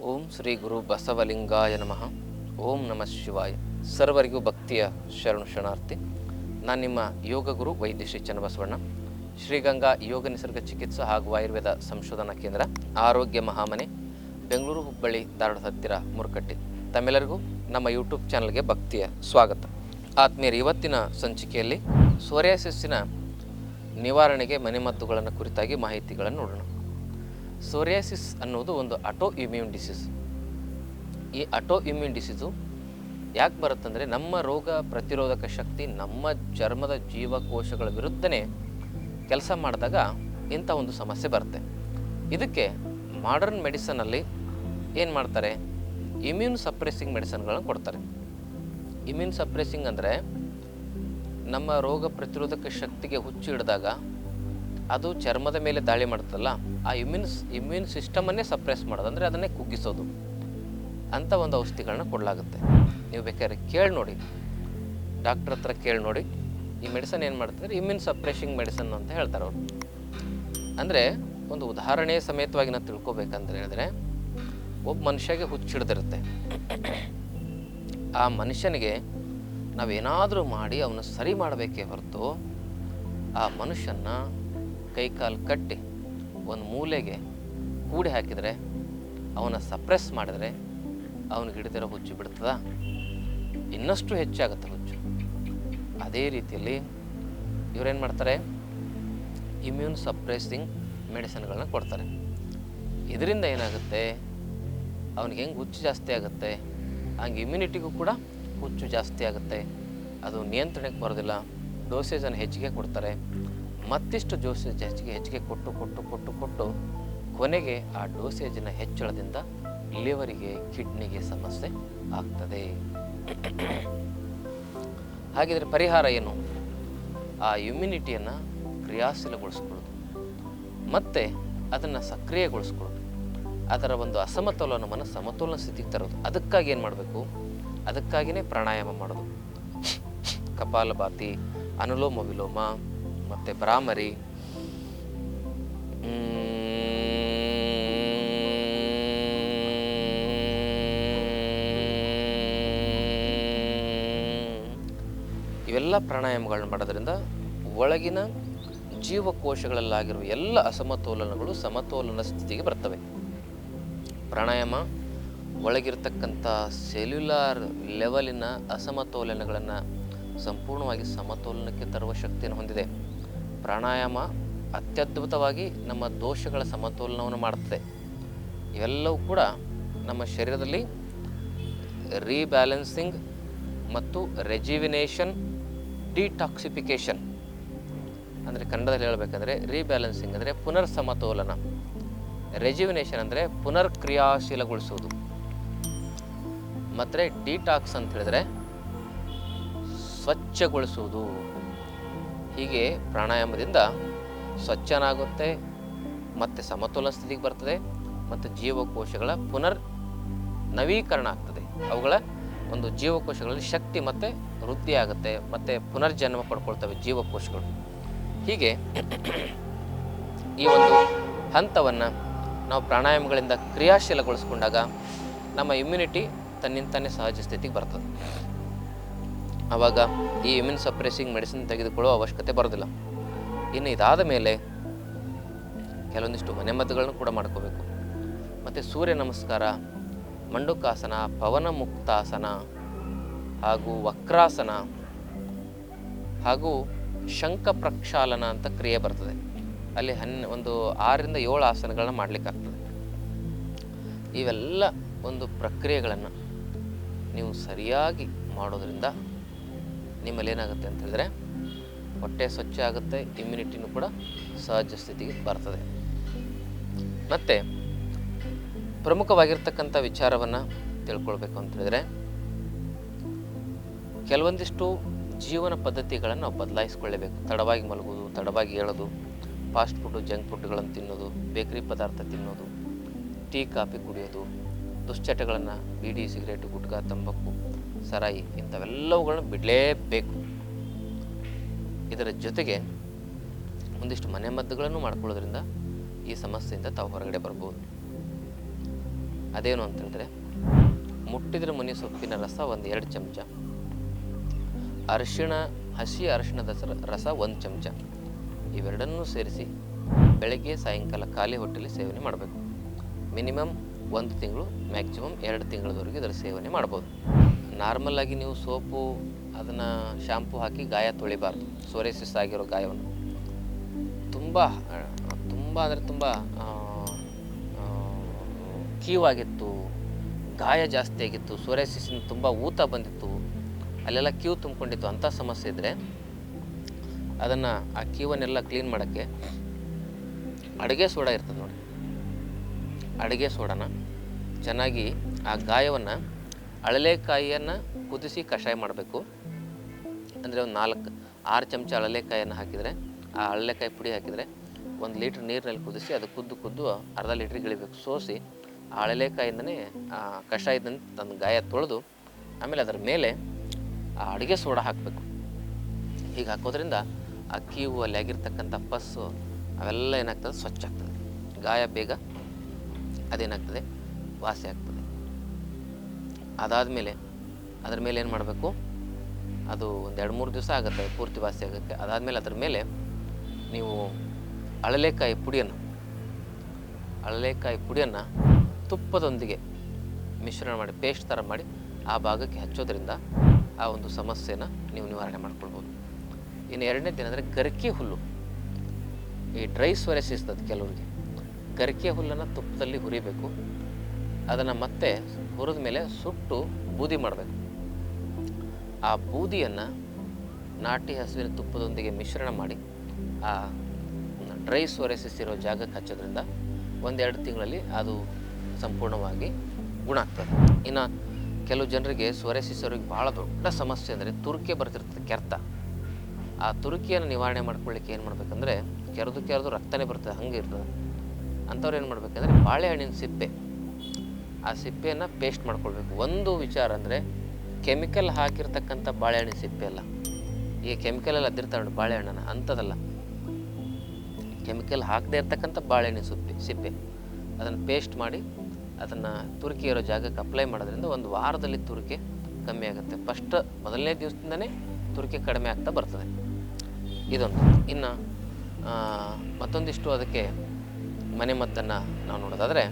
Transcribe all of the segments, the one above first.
ಓಂ ಶ್ರೀ ಗುರು ಬಸವಲಿಂಗಾಯ ನಮಃ. ಓಂ ನಮಃ ಶಿವಾಯ. ಸರ್ವರಿಗೂ ಭಕ್ತಿಯ ಶರಣು ಶರಣಾರ್ಥಿ. ನಾನು ನಿಮ್ಮ ಯೋಗ ಗುರು ವೈದ್ಯ ಶ್ರೀ ಚನ್ನಬಸವಣ್ಣ. ಶ್ರೀಗಂಗಾ ಯೋಗ ನಿಸರ್ಗ ಚಿಕಿತ್ಸಾ ಹಾಗೂ ಆಯುರ್ವೇದ ಸಂಶೋಧನಾ ಕೇಂದ್ರ, ಆರೋಗ್ಯ ಮಹಾಮನೆ, ಬೆಂಗಳೂರು ಹುಬ್ಬಳ್ಳಿ ಧಾರವಾಡ ಹತ್ತಿರ ಮುರುಕಟ್ಟಿ. ತಮ್ಮೆಲ್ಲರಿಗೂ ನಮ್ಮ ಯೂಟ್ಯೂಬ್ ಚಾನಲ್ಗೆ ಭಕ್ತಿಯ ಸ್ವಾಗತ. ಆತ್ಮೀಯರು ಇವತ್ತಿನ ಸಂಚಿಕೆಯಲ್ಲಿ ಸೋರಿಯಾಸಿಸ್ಸಿನ ನಿವಾರಣೆಗೆ ಮನೆಮದ್ದುಗಳನ್ನು ಕುರಿತಾಗಿ ಮಾಹಿತಿಗಳನ್ನು ನೋಡೋಣ. ಸೋರಿಯಾಸಿಸ್ ಅನ್ನೋದು ಒಂದು ಅಟೋ ಇಮ್ಯೂನ್ ಡಿಸೀಸ್ ಈ ಅಟೋ ಇಮ್ಯೂನ್ ಡಿಸೀಸು ಯಾಕೆ ಬರುತ್ತಂದರೆ ನಮ್ಮ ರೋಗ ಪ್ರತಿರೋಧಕ ಶಕ್ತಿ ನಮ್ಮ ಚರ್ಮದ ಜೀವಕೋಶಗಳ ವಿರುದ್ಧನೇ ಕೆಲಸ ಮಾಡಿದಾಗ ಇಂಥ ಒಂದು ಸಮಸ್ಯೆ ಬರುತ್ತೆ. ಇದಕ್ಕೆ ಮಾಡರ್ನ್ ಮೆಡಿಸನಲ್ಲಿ ಏನು ಮಾಡ್ತಾರೆ? ಇಮ್ಯೂನ್ ಸಪ್ರೆಸಿಂಗ್ ಮೆಡಿಸನ್ಗಳನ್ನು ಕೊಡ್ತಾರೆ. ಇಮ್ಯೂನ್ ಸಪ್ರೆಸಿಂಗ್ ಅಂದರೆ ನಮ್ಮ ರೋಗ ಪ್ರತಿರೋಧಕ ಶಕ್ತಿಗೆ ಹುಚ್ಚು ಹಿಡಿದಾಗ ಅದು ಚರ್ಮದ ಮೇಲೆ ದಾಳಿ ಮಾಡುತ್ತಲ್ಲ, ಆ ಇಮ್ಯೂನ್ ಇಮ್ಯೂನ್ ಸಿಸ್ಟಮನ್ನೇ ಸಪ್ರೆಸ್ ಮಾಡೋದು, ಅಂದರೆ ಅದನ್ನೇ ಕುಗ್ಗಿಸೋದು ಅಂಥ ಒಂದು ಔಷಧಿಗಳನ್ನ ಕೊಡಲಾಗುತ್ತೆ. ನೀವು ಬೇಕಾದ್ರೆ ಕೇಳಿ ನೋಡಿ. ಡಾಕ್ಟ್ರ್ ಹತ್ರ ಕೇಳಿ ನೋಡಿ. ಈ ಮೆಡಿಸನ್ ಏನು ಮಾಡ್ತಾರೆ ಇಮ್ಯೂನ್ ಸಪ್ರೆಷಿಂಗ್ ಮೆಡಿಸನ್ ಅಂತ ಹೇಳ್ತಾರೆ ಅವರು. ಅಂದರೆ ಒಂದು ಉದಾಹರಣೆ ಸಮೇತವಾಗಿ ನಾವು ತಿಳ್ಕೊಬೇಕಂತ ಹೇಳಿದ್ರೆ, ಒಬ್ಬ ಮನುಷ್ಯಗೆ ಹುಚ್ಚಿಡ್ದಿರುತ್ತೆ ಆ ಮನುಷ್ಯನಿಗೆ ನಾವೇನಾದರೂ ಮಾಡಿ ಅವನ ಸರಿ ಮಾಡಬೇಕೇ ಹೊರತು ಆ ಮನುಷ್ಯನ ಕೈಕಾಲು ಕಟ್ಟಿ ಒಂದು ಮೂಲೆಗೆ ಕೂಡಿ ಹಾಕಿದರೆ, ಅವನ ಸಪ್ರೆಸ್ ಮಾಡಿದರೆ ಅವನಿಗೆ ಹಿಡಿದಿರೋ ಹುಚ್ಚು ಬಿಡ್ತದ? ಇನ್ನಷ್ಟು ಹೆಚ್ಚಾಗುತ್ತೆ ಹುಚ್ಚು. ಅದೇ ರೀತಿಯಲ್ಲಿ ಇವರೇನು ಮಾಡ್ತಾರೆ? ಇಮ್ಯೂನ್ ಸಪ್ರೆಸಿಂಗ್ ಮೆಡಿಸಿನ್ಗಳನ್ನ ಕೊಡ್ತಾರೆ. ಇದರಿಂದ ಏನಾಗುತ್ತೆ? ಅವನಿಗೆ ಹೆಂಗೆ ಹುಚ್ಚು ಜಾಸ್ತಿ ಆಗುತ್ತೆ? ಹಂಗೆ ಇಮ್ಯುನಿಟಿಗೂ ಕೂಡ ಹುಚ್ಚು ಜಾಸ್ತಿ ಆಗುತ್ತೆ. ಅದು ನಿಯಂತ್ರಣಕ್ಕೆ ಬರೋದಿಲ್ಲ. ಡೋಸೇಜನ್ನು ಹೆಚ್ಚಿಗೆ ಕೊಡ್ತಾರೆ. ಮತ್ತಿಷ್ಟು ಜೋಸೇಜ್ ಹೆಚ್ಚಿಗೆ ಹೆಚ್ಚಿಗೆ ಕೊಟ್ಟು ಕೊಟ್ಟು ಕೊಟ್ಟು ಕೊಟ್ಟು ಕೊನೆಗೆ ಆ ಡೋಸೇಜಿನ ಹೆಚ್ಚಳದಿಂದ ಲಿವರಿಗೆ, ಕಿಡ್ನಿಗೆ ಸಮಸ್ಯೆ ಆಗ್ತದೆ. ಹಾಗಿದ್ರೆ ಪರಿಹಾರ ಏನು? ಆ ಇಮ್ಯುನಿಟಿಯನ್ನು ಕ್ರಿಯಾಶೀಲಗೊಳಿಸ್ಕೊಳ್ಳೋದು. ಮತ್ತು ಅದನ್ನು ಸಕ್ರಿಯಗೊಳಿಸ್ಕೊಳ್ಳೋದು. ಅದರ ಒಂದು ಅಸಮತೋಲನವನ್ನು ಸಮತೋಲನ ಸ್ಥಿತಿಗೆ ತರೋದು. ಅದಕ್ಕಾಗಿ ಏನು ಮಾಡಬೇಕು? ಅದಕ್ಕಾಗಿಯೇ ಪ್ರಾಣಾಯಾಮ ಮಾಡೋದು. ಕಪಾಲಭಾತಿ ಅನುಲೋಮ ವಿಲೋಮ ಮತ್ತು ಭ್ರಾಮರಿ. ಇವೆಲ್ಲ ಪ್ರಾಣಾಯಾಮಗಳನ್ನ ಮಾಡೋದ್ರಿಂದ ಒಳಗಿನ ಜೀವಕೋಶಗಳಲ್ಲಾಗಿರುವ ಎಲ್ಲ ಅಸಮತೋಲನಗಳು ಸಮತೋಲನ ಸ್ಥಿತಿಗೆ ಬರ್ತವೆ. ಪ್ರಾಣಾಯಾಮ ಒಳಗಿರ್ತಕ್ಕಂಥ ಸೆಲ್ಯುಲಾರ್ ಲೆವೆಲಿನ ಅಸಮತೋಲನಗಳನ್ನು ಸಂಪೂರ್ಣವಾಗಿ ಸಮತೋಲನಕ್ಕೆ ತರುವ ಶಕ್ತಿಯನ್ನು ಹೊಂದಿದೆ. ಪ್ರಾಣಾಯಾಮ ಅತ್ಯದ್ಭುತವಾಗಿ ನಮ್ಮ ದೋಷಗಳ ಸಮತೋಲನವನ್ನು ಮಾಡುತ್ತದೆ ಇವೆಲ್ಲವೂ ಕೂಡ ನಮ್ಮ ಶರೀರದಲ್ಲಿ ರೀಬ್ಯಾಲೆನ್ಸಿಂಗ್ ಮತ್ತು ರೆಜಿವಿನೇಷನ್ ಡಿಟಾಕ್ಸಿಫಿಕೇಷನ್ ಅಂದರೆ ಕನ್ನಡದಲ್ಲಿ ಹೇಳಬೇಕಂದ್ರೆ ರೀಬ್ಯಾಲೆನ್ಸಿಂಗ್ ಅಂದರೆ ಪುನರ್ ಸಮತೋಲನ ರೆಜಿವಿನೇಷನ್ ಅಂದರೆ ಪುನರ್ ಕ್ರಿಯಾಶೀಲಗೊಳಿಸುವುದು ಮತ್ತು ಡಿಟಾಕ್ಸ್ ಅಂತ ಹೇಳಿದ್ರೆ ಸ್ವಚ್ಛಗೊಳಿಸುವುದು. ಹೀಗೆ ಪ್ರಾಣಾಯಾಮದಿಂದ ಸ್ವಚ್ಛನಾಗುತ್ತೆ, ಮತ್ತು ಸಮತೋಲನ ಸ್ಥಿತಿಗೆ ಬರ್ತದೆ, ಮತ್ತು ಜೀವಕೋಶಗಳ ಪುನರ್ ನವೀಕರಣ ಆಗ್ತದೆ. ಅವುಗಳ ಒಂದು ಜೀವಕೋಶಗಳಲ್ಲಿ ಶಕ್ತಿ ಮತ್ತು ವೃದ್ಧಿ ಆಗುತ್ತೆ, ಮತ್ತು ಪುನರ್ಜನ್ಮ ಪಡ್ಕೊಳ್ತವೆ ಜೀವಕೋಶಗಳು. ಹೀಗೆ ಈ ಒಂದು ಹಂತವನ್ನು ನಾವು ಪ್ರಾಣಾಯಾಮಗಳಿಂದ ಕ್ರಿಯಾಶೀಲಗೊಳಿಸ್ಕೊಂಡಾಗ ನಮ್ಮ ಇಮ್ಯುನಿಟಿ ತನ್ನಿಂತಾನೇ ಸಹಜ ಸ್ಥಿತಿಗೆ ಬರ್ತದೆ. ಆವಾಗ ಈ ಇಮ್ಯೂನ್ ಸಪ್ರೆಸಿಂಗ್ ಮೆಡಿಸಿನ್ ತೆಗೆದುಕೊಳ್ಳುವ ಅವಶ್ಯಕತೆ ಬರೋದಿಲ್ಲ ಇನ್ನು ಇದಾದ ಮೇಲೆ ಕೆಲವೊಂದಿಷ್ಟು ಮನೆಮದ್ದುಗಳನ್ನು ಕೂಡ ಮಾಡ್ಕೋಬೇಕು. ಮತ್ತು ಸೂರ್ಯ ನಮಸ್ಕಾರ, ಮಂಡುಕಾಸನ, ಪವನ ಮುಕ್ತಾಸನ ಹಾಗೂ ವಕ್ರಾಸನ ಹಾಗೂ ಶಂಖ ಪ್ರಕ್ಷಾಲನ ಅಂತ ಕ್ರಿಯೆ ಬರ್ತದೆ. ಅಲ್ಲಿ ಹನ್ ಒಂದು ಆರರಿಂದ ಏಳು ಆಸನಗಳನ್ನ ಮಾಡಲಿಕ್ಕಾಗ್ತದೆ. ಇವೆಲ್ಲ ಒಂದು ಪ್ರಕ್ರಿಯೆಗಳನ್ನು ನೀವು ಸರಿಯಾಗಿ ಮಾಡೋದ್ರಿಂದ ನಿಮ್ಮಲ್ಲಿ ಏನಾಗುತ್ತೆ ಅಂತ ಹೇಳಿದ್ರೆ ಹೊಟ್ಟೆ ಸ್ವಚ್ಛ ಆಗುತ್ತೆ ಇಮ್ಯುನಿಟಿನೂ ಕೂಡ ಸಹಜ ಸ್ಥಿತಿಗೆ ಬರ್ತದೆ. ಮತ್ತು ಪ್ರಮುಖವಾಗಿರ್ತಕ್ಕಂಥ ವಿಚಾರವನ್ನು ತಿಳ್ಕೊಳ್ಬೇಕು ಅಂತ ಕೆಲವೊಂದಿಷ್ಟು ಜೀವನ ಪದ್ಧತಿಗಳನ್ನು ನಾವು ಬದಲಾಯಿಸ್ಕೊಳ್ಳೇಬೇಕು. ತಡವಾಗಿ ಮಲಗೋದು ತಡವಾಗಿ ಹೇಳೋದು ಫಾಸ್ಟ್ ಫುಡ್ಡು ಜಂಕ್ ಫುಡ್ಗಳನ್ನು ತಿನ್ನೋದು, ಬೇಕರಿ ಪದಾರ್ಥ ತಿನ್ನೋದು, ಟೀ, ಕಾಫಿ ಕುಡಿಯೋದು, ದುಶ್ಚಟಗಳನ್ನು, ಬೀಡಿ, ಸಿಗರೇಟು, ಗುಟ್ಕಾ, ತಂಬಾಕು ಸರಾಯಿ ಇಂಥವೆಲ್ಲವುಗಳನ್ನ ಬಿಡಲೇಬೇಕು. ಇದರ ಜೊತೆಗೆ ಒಂದಿಷ್ಟು ಮನೆಮದ್ದುಗಳನ್ನು ಮಾಡ್ಕೊಳ್ಳೋದ್ರಿಂದ ಈ ಸಮಸ್ಯೆಯಿಂದ ತಾವು ಹೊರಗಡೆ ಬರ್ಬೋದು. ಅದೇನು ಅಂತಂದರೆ, ಮುಟ್ಟಿದ್ರ ಮುನಿ ಸೊಪ್ಪಿನ ರಸ ಒಂದು ಎರಡು ಚಮಚ, ಅರಿಶಿಣ, ಹಸಿ ಅರಿಶಿಣದ ರಸ ಒಂದು ಚಮಚ. ಇವೆರಡನ್ನೂ ಸೇರಿಸಿ ಬೆಳಗ್ಗೆ, ಸಾಯಂಕಾಲ ಖಾಲಿ ಹೊಟ್ಟೆಲಿ ಸೇವನೆ ಮಾಡಬೇಕು. ಮಿನಿಮಮ್ ಒಂದು ತಿಂಗಳು, ಮ್ಯಾಕ್ಸಿಮಮ್ ಎರಡು ತಿಂಗಳವರೆಗೆ ಇದರ ಸೇವನೆ ಮಾಡ್ಬೋದು. ನಾರ್ಮಲ್ ಆಗಿ ನೀವು ಸೋಪು, ಅದನ್ನು ಶ್ಯಾಂಪು ಹಾಕಿ ಗಾಯ ತೊಳಿಬಾರ್ದು. ಸೋರೆಸಿಸ್ ಆಗಿರೋ ಗಾಯವನ್ನು. ತುಂಬ ತುಂಬ ಅಂದರೆ ತುಂಬ ಕೀವಾಗಿತ್ತು, ಗಾಯ ಜಾಸ್ತಿ ಆಗಿತ್ತು ಸೋರೆಸಿಸಿನ ತುಂಬ ಊತ ಬಂದಿತ್ತು, ಅಲ್ಲೆಲ್ಲ ಕ್ಯೂ ತುಂಬಿಕೊಂಡಿತ್ತು ಅಂಥ ಸಮಸ್ಯೆ ಇದ್ದರೆ ಅದನ್ನು ಆ ಕ್ಯೂವನ್ನೆಲ್ಲ ಕ್ಲೀನ್ ಮಾಡೋಕ್ಕೆ ಅಡುಗೆ ಸೋಡಾ ಇರ್ತದೆ ನೋಡಿ. ಅಡುಗೆ ಸೋಡಾನ ಚೆನ್ನಾಗಿ ಆ ಗಾಯವನ್ನು ಅಳಲೆಕಾಯಿಯನ್ನು ಕುದಿಸಿ ಕಷಾಯ ಮಾಡಬೇಕು. ಅಂದರೆ ಒಂದು ನಾಲ್ಕು, ಆರು ಚಮಚ ಅಳಲೆಕಾಯನ್ನು ಹಾಕಿದರೆ, ಆ ಅಳಲೆಕಾಯಿ ಪುಡಿ ಹಾಕಿದರೆ ಒಂದು ಲೀಟ್ರ್ ನೀರಿನಲ್ಲಿ ಕುದಿಸಿ ಅದು ಕುದ್ದು ಕುದ್ದು ಅರ್ಧ ಲೀಟ್ರಿಗೆ ಇಳಿಬೇಕು. ಸೋಸಿ ಆ ಅಳಲೆಕಾಯಿಂದನೇ, ಆ ಕಷಾಯದಿಂದ ತನ್ನ ಗಾಯ ತೊಳೆದು ಆಮೇಲೆ ಅದರ ಮೇಲೆ ಆ ಅಡುಗೆ ಸೋಡಾ ಹಾಕಬೇಕು. ಹೀಗೆ ಹಾಕೋದ್ರಿಂದ ಆ ಕೀವು ಅಲ್ಲಿ ಆಗಿರ್ತಕ್ಕಂಥ ಪಸ್ಸು ಅವೆಲ್ಲ ಏನಾಗ್ತದೆ? ಸ್ವಚ್ಛ ಆಗ್ತದೆ. ಗಾಯ ಬೇಗ ಅದೇನಾಗ್ತದೆ? ವಾಸಿ ಆಗ್ತದೆ. ಅದಾದಮೇಲೆ ಅದ್ರ ಮೇಲೆ ಏನು ಮಾಡಬೇಕು? ಅದು ಒಂದು ಎರಡು ಮೂರು ದಿವಸ ಆಗುತ್ತೆ, ಪೂರ್ತಿ ವಾಸಿ ಆಗೋಕ್ಕೆ ಅದಾದಮೇಲೆ ಅದ್ರ ಮೇಲೆ ನೀವು ಅಳಲೆಕಾಯಿ ಪುಡಿಯನ್ನು ಅಳಲೆಕಾಯಿ ಪುಡಿಯನ್ನು ತುಪ್ಪದೊಂದಿಗೆ ಮಿಶ್ರಣ ಮಾಡಿ, ಪೇಸ್ಟ್ ಥರ ಮಾಡಿ ಆ ಭಾಗಕ್ಕೆ ಹಚ್ಚೋದ್ರಿಂದ ಆ ಒಂದು ಸಮಸ್ಯೆನ ನೀವು ನಿವಾರಣೆ ಮಾಡ್ಕೊಳ್ಬೋದು. ಇನ್ನು ಎರಡನೇ ದಿನ ಅಂದರೆ ಗರಿಕೆ ಹುಲ್ಲು. ಈ ಡ್ರೈ ಸ್ವರೆಸ್ ಇರ್ತದೆ ಕೆಲವರಿಗೆ. ಗರಿಕೆ ಹುಲ್ಲನ್ನು ತುಪ್ಪದಲ್ಲಿ ಹುರಿಬೇಕು. ಅದನ್ನು ಮತ್ತೆ ಹುರಿದ ಮೇಲೆ ಸುಟ್ಟು ಬೂದಿ ಮಾಡಬೇಕು. ಆ ಬೂದಿಯನ್ನು ನಾಟಿ ಹಸುವಿನ ತುಪ್ಪದೊಂದಿಗೆ ಮಿಶ್ರಣ ಮಾಡಿ, ಆ ಡ್ರೈ ಸೊರೆಸಿಸಿರೋ ಜಾಗಕ್ಕೆ ಹಚ್ಚೋದ್ರಿಂದ ಒಂದೆರಡು ತಿಂಗಳಲ್ಲಿ ಅದು ಸಂಪೂರ್ಣವಾಗಿ ಗುಣ ಆಗ್ತದೆ. ಇನ್ನು ಕೆಲವು ಜನರಿಗೆ ಸೊರೆಸಿಸೋರಿಗೆ ಭಾಳ ದೊಡ್ಡ ಸಮಸ್ಯೆ ಅಂದರೆ ತುರ್ಕೆ ಬರ್ತಿರ್ತದೆ ಕೆರ್ತ. ಆ ತುರುಕಿಯನ್ನು ನಿವಾರಣೆ ಮಾಡ್ಕೊಳ್ಳಿಕ್ಕೆ ಏನು ಮಾಡಬೇಕಂದ್ರೆ ಕೆರೆದು ಕೆರೆದು ರಕ್ತನೇ ಬರ್ತದೆ, ಹಂಗೆ ಇರ್ತದೆ. ಅಂಥವ್ರು ಏನು ಮಾಡಬೇಕಂದ್ರೆ ಬಾಳೆಹಣ್ಣಿನ ಸಿಪ್ಪೆ. ಆ ಸಿಪ್ಪೆಯನ್ನು ಪೇಸ್ಟ್ ಮಾಡ್ಕೊಳ್ಬೇಕು. ಒಂದು ವಿಚಾರ ಅಂದರೆ ಕೆಮಿಕಲ್ ಹಾಕಿರ್ತಕ್ಕಂಥ ಬಾಳೆಹಣ್ಣು ಸಿಪ್ಪೆ ಅಲ್ಲ. ಈಗ ಕೆಮಿಕಲ್ ಎಲ್ಲ ಅದಿರ್ತಾವೆ ನೋಡಿ ಬಾಳೆಹಣ್ಣನ ಅಂಥದ್ದಲ್ಲ. ಕೆಮಿಕಲ್ ಹಾಕದೇ ಇರ್ತಕ್ಕಂಥ ಬಾಳೆಹಣ್ಣು ಸಿಪ್ಪೆ ಸಿಪ್ಪೆ. ಅದನ್ನು ಪೇಸ್ಟ್ ಮಾಡಿ ಅದನ್ನು ತುರುಕಿ ಇರೋ ಜಾಗಕ್ಕೆ ಅಪ್ಲೈ ಮಾಡೋದ್ರಿಂದ ಒಂದು ವಾರದಲ್ಲಿ ತುರಿಕೆ ಕಮ್ಮಿ ಆಗುತ್ತೆ. ಫಸ್ಟ್ ಮೊದಲನೇ ದಿವಸದಿಂದನೇ ತುರಿಕೆ ಕಡಿಮೆ ಆಗ್ತಾ ಬರ್ತದೆ. ಇದೊಂದು. ಇನ್ನು ಮತ್ತೊಂದಿಷ್ಟು ಅದಕ್ಕೆ ಮನೆ ಮದ್ದನ್ನು ನಾವು ನೋಡೋದಾದರೆ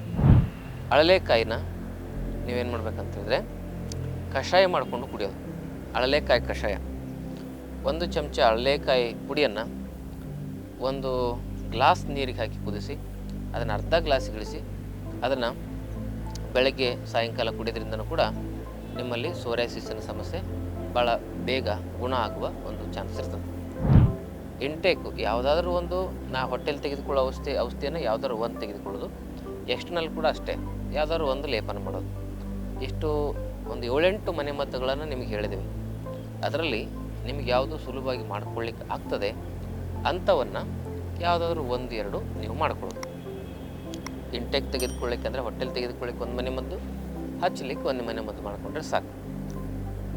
ಅಳಲೆಕಾಯಿನ ನೀವೇನು ಮಾಡ್ಬೇಕಂತ ಹೇಳಿದ್ರೆ ಕಷಾಯ ಮಾಡಿಕೊಂಡು ಕುಡಿಯೋದು. ಅಳಲೆಕಾಯಿ ಕಷಾಯ. ಒಂದು ಚಮಚ ಅಳಲೆಕಾಯಿ ಪುಡಿಯನ್ನು ಒಂದು ಗ್ಲಾಸ್ ನೀರಿಗೆ ಹಾಕಿ ಕುದಿಸಿ, ಅದನ್ನು ಅರ್ಧ ಗ್ಲಾಸ್ ಇಳಿಸಿ, ಅದನ್ನು ಬೆಳಗ್ಗೆ ಸಾಯಂಕಾಲ ಕುಡಿಯೋದ್ರಿಂದನೂ ಕೂಡ ನಿಮ್ಮಲ್ಲಿ ಸೋರಿಯಾಸಿಸ್ಸಿನ ಸಮಸ್ಯೆ ಭಾಳ ಬೇಗ ಗುಣ ಆಗುವ ಒಂದು ಚಾನ್ಸ್ ಇರ್ತದೆ. ಇಂಟೇಕು ಯಾವುದಾದ್ರೂ ಒಂದು ನಾ ಹೊಟ್ಟೆಲಿ ತೆಗೆದುಕೊಳ್ಳೋ ಔಷಧಿ ಔಷಧಿಯನ್ನು ಯಾವುದಾದ್ರು ಒಂದು ತೆಗೆದುಕೊಳ್ಳೋದು. ಎಕ್ಸ್ಟರ್ನಲ್ ಕೂಡ ಅಷ್ಟೇ. ಯಾವ್ದಾದ್ರು ಒಂದು ಲೇಪನ ಮಾಡೋದು. ಇಷ್ಟು ಒಂದು ಏಳೆಂಟು ಮನೆ ಮದ್ದುಗಳನ್ನು ನಿಮಗೆ ಹೇಳಿದ್ದೀವಿ ಅದರಲ್ಲಿ ನಿಮಗೆ ಯಾವುದು ಸುಲಭವಾಗಿ ಮಾಡ್ಕೊಳ್ಳಿಕ್ಕೆ ಆಗ್ತದೆ ಅಂಥವನ್ನು ಯಾವುದಾದ್ರೂ ಒಂದು, ಎರಡು ನೀವು ಮಾಡ್ಕೊಳ್ಳೋದು. ಇಂಟೆಕ್ ತೆಗೆದುಕೊಳ್ಳಿಕ್ಕೆ ಅಂದರೆ ಹೋಟೆಲ್ ತೆಗೆದುಕೊಳ್ಳಿಕ್ಕೆ ಒಂದು ಮನೆ ಮದ್ದು ಹಚ್ಚಲಿಕ್ಕೆ ಒಂದು ಮನೆ ಮದ್ದು ಮಾಡಿಕೊಂಡ್ರೆ ಸಾಕು.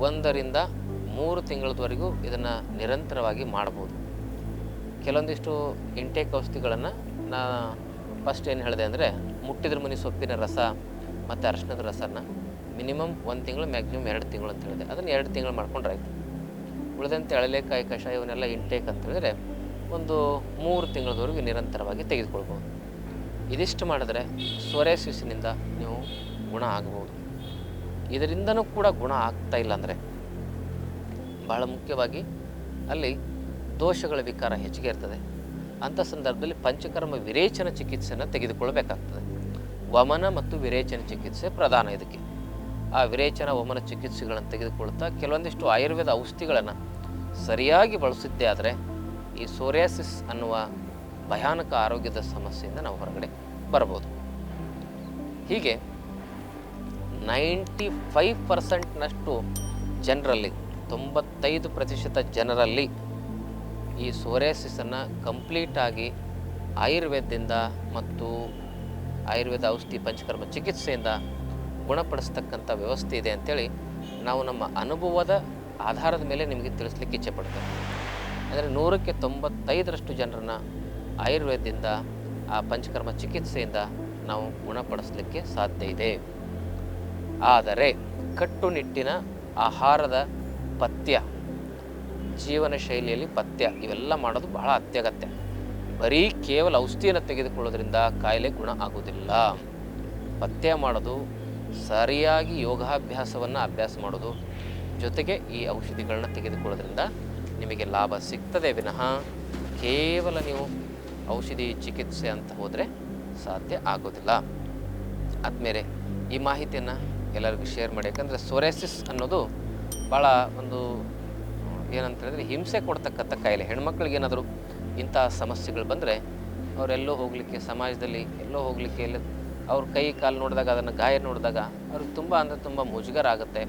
ಒಂದರಿಂದ ಮೂರು ತಿಂಗಳದವರೆಗೂ ಇದನ್ನು ನಿರಂತರವಾಗಿ ಮಾಡ್ಬೋದು. ಕೆಲವೊಂದಿಷ್ಟು ಇಂಟೇಕ್ ಔಷಧಿಗಳನ್ನು ನಾ ಫಸ್ಟ್ ಏನು ಹೇಳಿದೆ ಅಂದರೆ ಮುಟ್ಟಿದ್ರ ಮುನಿ ಸೊಪ್ಪಿನ ರಸ, ಮತ್ತು ಅರಿಶಿಣದ ರಸನ ಮಿನಿಮಮ್ ಒಂದು ತಿಂಗಳು, ಮ್ಯಾಕ್ಸಿಮಮ್ ಎರಡು ತಿಂಗಳು ಅಂತ ಹೇಳಿದೆ. ಅದನ್ನು ಎರಡು ತಿಂಗಳು ಮಾಡ್ಕೊಂಡ್ರೆ ಆಯಿತು. ಉಳಿದಂತೆ ಅಳಲೆಕಾಯಿ ಕಷಾಯ ಇವನ್ನೆಲ್ಲ ಇಂಟೇಕ್ ಅಂತ ಹೇಳಿದ್ರೆ ಒಂದು ಮೂರು ತಿಂಗಳವರೆಗೂ ನಿರಂತರವಾಗಿ ತೆಗೆದುಕೊಳ್ಬೋದು ಇದಿಷ್ಟು ಮಾಡಿದ್ರೆ ಸೊರೆಸಿಸಿನಿಂದ ನೀವು ಗುಣ ಆಗಬಹುದು. ಇದರಿಂದನೂ ಕೂಡ ಗುಣ ಆಗ್ತಾ ಇಲ್ಲ ಅಂದರೆ ಭಾಳ ಮುಖ್ಯವಾಗಿ ಅಲ್ಲಿ ದೋಷಗಳ ವಿಕಾರ ಹೆಚ್ಚಿಗೆ ಇರ್ತದೆ. ಅಂಥ ಸಂದರ್ಭದಲ್ಲಿ ಪಂಚಕರ್ಮ ವಿರೇಚನ ಚಿಕಿತ್ಸೆಯನ್ನು ತೆಗೆದುಕೊಳ್ಬೇಕಾಗ್ತದೆ. ವಮನ ಮತ್ತು ವಿರೇಚನ ಚಿಕಿತ್ಸೆ ಪ್ರಧಾನ ಇದಕ್ಕೆ. ಆ ವಿರೇಚನ, ವಮನ ಚಿಕಿತ್ಸೆಗಳನ್ನು ತೆಗೆದುಕೊಳ್ತಾ ಕೆಲವೊಂದಿಷ್ಟು ಆಯುರ್ವೇದ ಔಷಧಿಗಳನ್ನು ಸರಿಯಾಗಿ ಬಳಸಿದ್ದೇ ಆದರೆ ಈ ಸೋರಿಯಾಸಿಸ್ ಅನ್ನುವ ಭಯಾನಕ ಆರೋಗ್ಯದ ಸಮಸ್ಯೆಯಿಂದ ನಾವು ಹೊರಗಡೆ ಬರ್ಬೋದು. ಹೀಗೆ ನೈಂಟಿ ಫೈವ್ ಪರ್ಸೆಂಟ್ನಷ್ಟು ಜನರಲ್ಲಿ, ತೊಂಬತ್ತೈದು ಪ್ರತಿಶತ ಜನರಲ್ಲಿ ಈ ಸೋರಿಯಾಸಿಸನ್ನು ಕಂಪ್ಲೀಟಾಗಿ ಆಯುರ್ವೇದದಿಂದ ಮತ್ತು ಆಯುರ್ವೇದ ಔಷಧಿ ಪಂಚಕರ್ಮ ಚಿಕಿತ್ಸೆಯಿಂದ ಗುಣಪಡಿಸ್ತಕ್ಕಂಥ ವ್ಯವಸ್ಥೆ ಇದೆ ಅಂಥೇಳಿ ನಾವು ನಮ್ಮ ಅನುಭವದ ಆಧಾರದ ಮೇಲೆ ನಿಮಗೆ ತಿಳಿಸ್ಲಿಕ್ಕೆ ಇಚ್ಛೆಪಡ್ತೇವೆ ಅಂದರೆ ನೂರಕ್ಕೆ ತೊಂಬತ್ತೈದರಷ್ಟು ಜನರನ್ನು ಆಯುರ್ವೇದದಿಂದ, ಆ ಪಂಚಕರ್ಮ ಚಿಕಿತ್ಸೆಯಿಂದ ನಾವು ಗುಣಪಡಿಸಲಿಕ್ಕೆ ಸಾಧ್ಯ ಇದೆ. ಆದರೆ ಕಟ್ಟುನಿಟ್ಟಿನ ಆಹಾರದ ಪಥ್ಯ ಜೀವನ ಶೈಲಿಯಲ್ಲಿ ಪಥ್ಯ ಇವೆಲ್ಲ ಮಾಡೋದು ಬಹಳ ಅತ್ಯಗತ್ಯ. ಬರೀ ಕೇವಲ ಔಷಧಿಯನ್ನು ತೆಗೆದುಕೊಳ್ಳೋದ್ರಿಂದ ಕಾಯಿಲೆ ಗುಣ ಆಗೋದಿಲ್ಲ ಪಥ್ಯ ಮಾಡೋದು, ಸರಿಯಾಗಿ ಯೋಗಾಭ್ಯಾಸವನ್ನು ಅಭ್ಯಾಸ ಮಾಡೋದು, ಜೊತೆಗೆ ಈ ಔಷಧಿಗಳನ್ನ ತೆಗೆದುಕೊಳ್ಳೋದ್ರಿಂದ ನಿಮಗೆ ಲಾಭ ಸಿಗ್ತದೆ ವಿನಃ ಕೇವಲ ನೀವು ಔಷಧಿ ಚಿಕಿತ್ಸೆ ಅಂತ ಹೋದರೆ ಸಾಧ್ಯ ಆಗೋದಿಲ್ಲ. ಆದಮೇಲೆ ಈ ಮಾಹಿತಿಯನ್ನು ಎಲ್ಲರಿಗೂ ಶೇರ್ ಮಾಡಿ, ಯಾಕಂದರೆ ಸೊರೆಸಿಸ್ ಅನ್ನೋದು ಭಾಳ ಒಂದು ಏನಂತ ಹೇಳಿದ್ರೆ ಹಿಂಸೆ ಕೊಡ್ತಕ್ಕಂಥ ಕಾಯಿಲೆ. ಹೆಣ್ಮಕ್ಳಿಗೆ ಏನಾದರೂ ಇಂಥ ಸಮಸ್ಯೆಗಳು ಬಂದರೆ ಅವರೆಲ್ಲೋ ಹೋಗಲಿಕ್ಕೆ, ಸಮಾಜದಲ್ಲಿ ಎಲ್ಲೋ ಹೋಗಲಿಕ್ಕೆ ಎಲ್ಲ ಅವ್ರ ಕೈ ಕಾಲು ನೋಡಿದಾಗ, ಅದನ್ನು ಗಾಯ ನೋಡಿದಾಗ ಅವ್ರಿಗೆ ತುಂಬ ಅಂದರೆ ತುಂಬ ಮುಜುಗರ ಆಗುತ್ತೆ.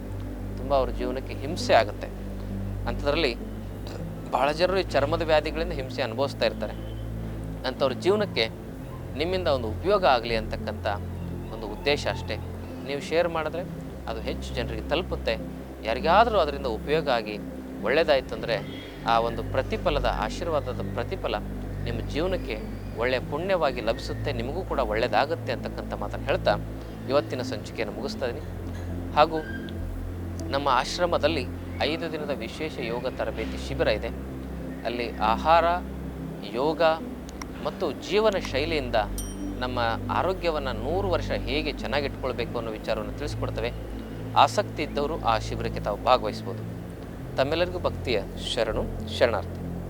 ತುಂಬ ಅವ್ರ ಜೀವನಕ್ಕೆ ಹಿಂಸೆ ಆಗುತ್ತೆ. ಅಂಥದ್ರಲ್ಲಿ ಭಾಳ ಜನರು ಈ ಚರ್ಮದ ವ್ಯಾಧಿಗಳಿಂದ ಹಿಂಸೆ ಅನುಭವಿಸ್ತಾ ಇರ್ತಾರೆ. ಅಂಥವ್ರ ಜೀವನಕ್ಕೆ ನಿಮ್ಮಿಂದ ಒಂದು ಉಪಯೋಗ ಆಗಲಿ ಅಂತಕ್ಕಂಥ ಒಂದು ಉದ್ದೇಶ ಅಷ್ಟೇ. ನೀವು ಶೇರ್ ಮಾಡಿದ್ರೆ ಅದು ಹೆಚ್ಚು ಜನರಿಗೆ ತಲುಪುತ್ತೆ. ಯಾರಿಗಾದರೂ ಅದರಿಂದ ಉಪಯೋಗ ಆಗಿ ಒಳ್ಳೆಯದಾಯಿತು ಅಂದರೆ ಆ ಒಂದು ಪ್ರತಿಫಲದ ಆಶೀರ್ವಾದದ ಪ್ರತಿಫಲ ನಿಮ್ಮ ಜೀವನಕ್ಕೆ ಒಳ್ಳೆಯ ಪುಣ್ಯವಾಗಿ ಲಭಿಸುತ್ತೆ, ನಿಮಗೂ ಕೂಡ ಒಳ್ಳೆಯದಾಗುತ್ತೆ ಅಂತಕ್ಕಂಥ ಮಾತನ್ನು ಹೇಳ್ತಾ ಇವತ್ತಿನ ಸಂಚಿಕೆಯನ್ನು ಮುಗಿಸ್ತಾ ಇದ್ದೀನಿ. ಹಾಗೂ ನಮ್ಮ ಆಶ್ರಮದಲ್ಲಿ ಐದು ದಿನದ ವಿಶೇಷ ಯೋಗ ತರಬೇತಿ ಶಿಬಿರ ಇದೆ. ಅಲ್ಲಿ ಆಹಾರ, ಯೋಗ ಮತ್ತು ಜೀವನ ಶೈಲಿಯಿಂದ ನಮ್ಮ ಆರೋಗ್ಯವನ್ನು ನೂರು ವರ್ಷ ಹೇಗೆ ಚೆನ್ನಾಗಿಟ್ಕೊಳ್ಬೇಕು ಅನ್ನೋ ವಿಚಾರವನ್ನು ತಿಳಿಸ್ಕೊಡ್ತವೆ. ಆಸಕ್ತಿ ಇದ್ದವರು ಆ ಶಿಬಿರಕ್ಕೆ ತಾವು ಭಾಗವಹಿಸ್ಬೋದು. ತಮ್ಮೆಲ್ಲರಿಗೂ ಭಕ್ತಿಯ ಶರಣು ಶರಣಾರ್ಥಿ